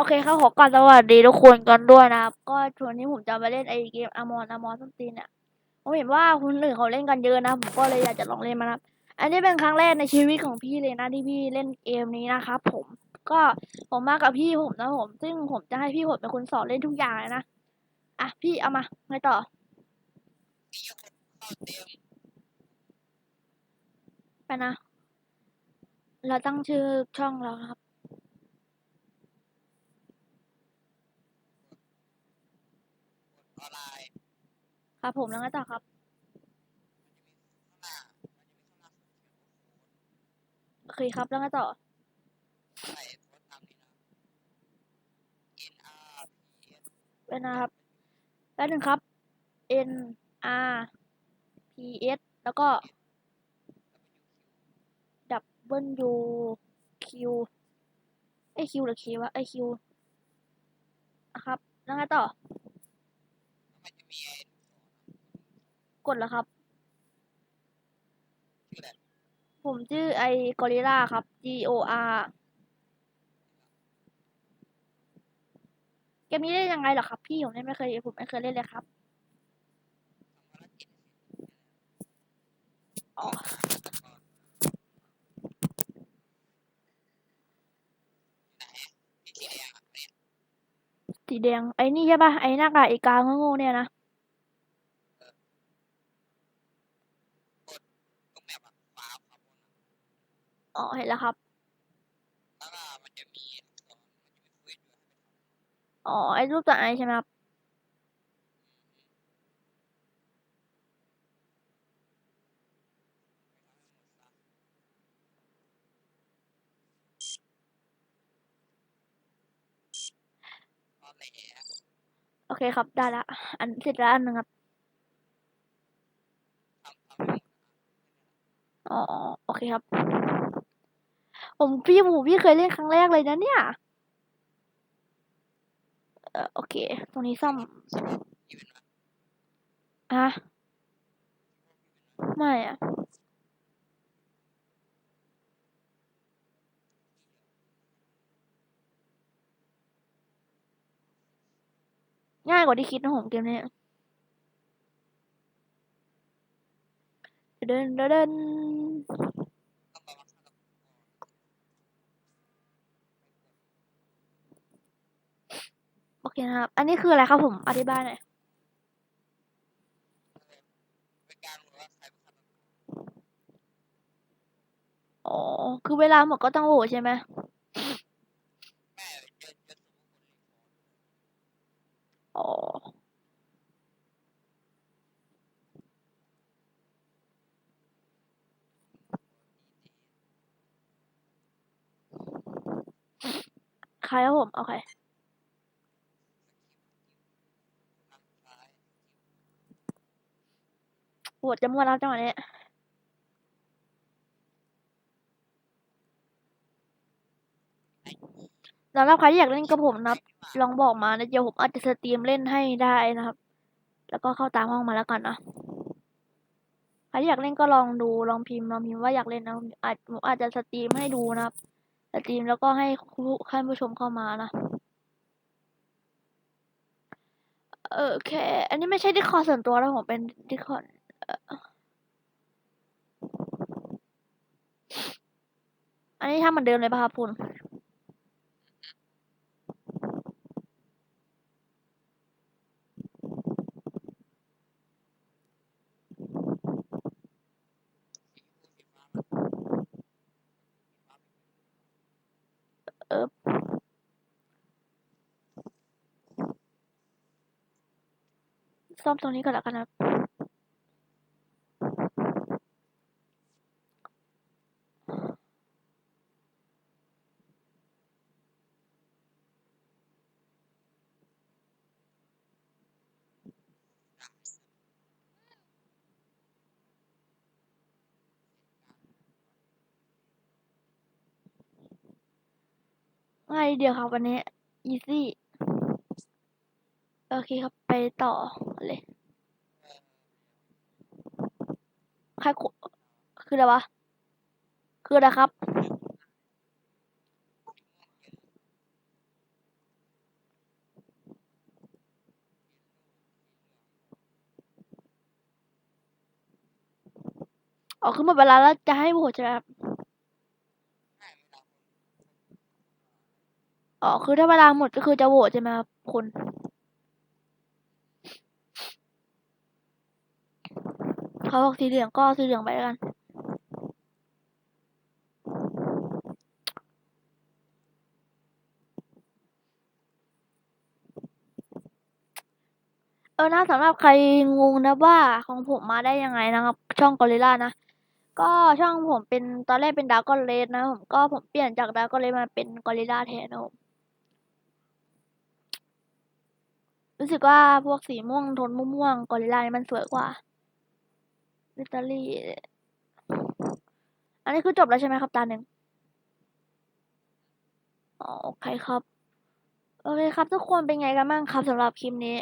โอเคครับขอก่อนสวัสดีทุกคนกันด้วยนะครับ ก็ชวนนี้ผมจะมาเล่นไอเกมอมอนอมอนส้นตีนเนี่ยผมเห็นว่าคนอื่นเขาเล่นกันเยอะนะ ผมก็เลยอยากจะลองเล่นมานะครับอันนี้เป็นครั้งแรกในชีวิตของพี่เลยนะที่พี่เล่นเกมนี้นะครับ ผมก็ผมมากับพี่ผมนะผม ซึ่งผมจะให้พี่ผมเป็นคนสอนเล่นทุกอย่างเลยนะอะพี่เอามาไงต่อไปนะเราตั้งชื่อช่องเราครับ ออนไลน์ ครับผมแล้วไงต่อครับโอเคครับแล้วไงต่อ เป็นนะครับแป๊บนึงครับ N R P S แล้วก็ W Q ไอ Q หรือ K วะไอ Q นะครับ แล้วไงต่อ มันจะมีไอ้ กดแล้วครับชื่ออะไรผมชื่อไอกอริล่าครับ G O R เกมนี้เล่นยังไงเหรอครับ พี่ผมเล่นไม่เคยผมไม่เคยเล่นเลยครับทำภารกิจอ๋อแต่ก่อนไหนที่สีแดงอะเนี่ยสีแดงไอ้นี่ใช่ปะไอ้หน้ากากไอ้กาโง่ๆเนี่ยนะ ตรงแมปอะฟ้าขาวบนอะ อ๋อเห็นแล้วครับแล้วก็มันจะมีตัวมันจะมีเควสด้วยให้ไปทำอ๋อไอ้รูปตัวไอใช่ไหมครับตอนแหลโอเคครับ ได้ละอันเสร็จแล้วอันหนึ่งครับทำทำให้หมดอะอ๋อ โอเคครับ ผมพี่ผมพี่เคยเล่นครั้งแรกเลยนะเนี่ย เออโอเค ตรงนี้ซ่อมอะฮะไม่อะง่ายกว่าที่คิดนะผมเกมนี้เดินเดินเดิน ต้องระวังฆาตกร โอเค นะครับ อันนี้คืออะไรครับผมอธิบายหน่อยเป็นการรู้ว่าเนฆาตกรอ๋อ คือเวลาหมดก็ต้องโหวตใช่ไหมอเจอสมมติคนรีพอร์ตอ๋อ ใครครับผม โอเค นัดท้าย โห วตจะมั่วแล้วจังหวะนี้สำหรับใครที่อยากเล่นกับผมนะครับ ลองบอกมานะเดี๋ยวผมอาจจะสตรีมเล่นให้ได้นะครับ แล้วก็เข้าตามห้องมาแล้วกันนะใครที่อยากเล่นก็ลองดูลองพิมพ์ลองพิมพ์ว่าอยากเล่นนะอาจผมอาจจะสตรีมให้ดูนะครับสตรีมแล้วก็ให้ผู้ให้ผู้ชมเข้ามานะเออโอเค อันนี้ไม่ใช่ดิคอร์ส่วนตัวแล้วผมเป็นดิคอ ร์อันนี้ทำเหมือนเดิมเลยป่ะครับคุณซ่อมตรงนี้ก่อนแล้วกันนะครับ เดียวครับวันนี้อีซี่โอเคครับไปต่อเลยใครคืออะไรวะ คืออะไรครับ ออกขึ้นหมดเวลาแล้วจะให้โหวตใช่ไหมครับ อ๋อ คือถ้าเวลาหมดก็คือจะโหวตใช่ไหมครับคุณเขาบอกสีเหลืองก็สีเหลืองไปแล้วกัน เออนะสำหรับใครงงนะว่าของผมมาได้ยังไงนะครับ ช่องกอริลลานะ ก็ช่องผมเป็นตอนแรกเป็นดาวกอนเลสนะผมก็ผมเปลี่ยนจากดาวกอนเลสมาเป็นกอริลลาแทนนะผม รู้สึกว่าพวกสีม่วงโทนม่วงกอริลลานี่มันสวยกว่าลิตารี่อันนี้คือจบแล้วใช่ไหมครับตาหนึ่งอ๋อโอเคครับ โอเคครับ ทุกคนเป็นไงกันบ้างครับสำหรับคลิปนี้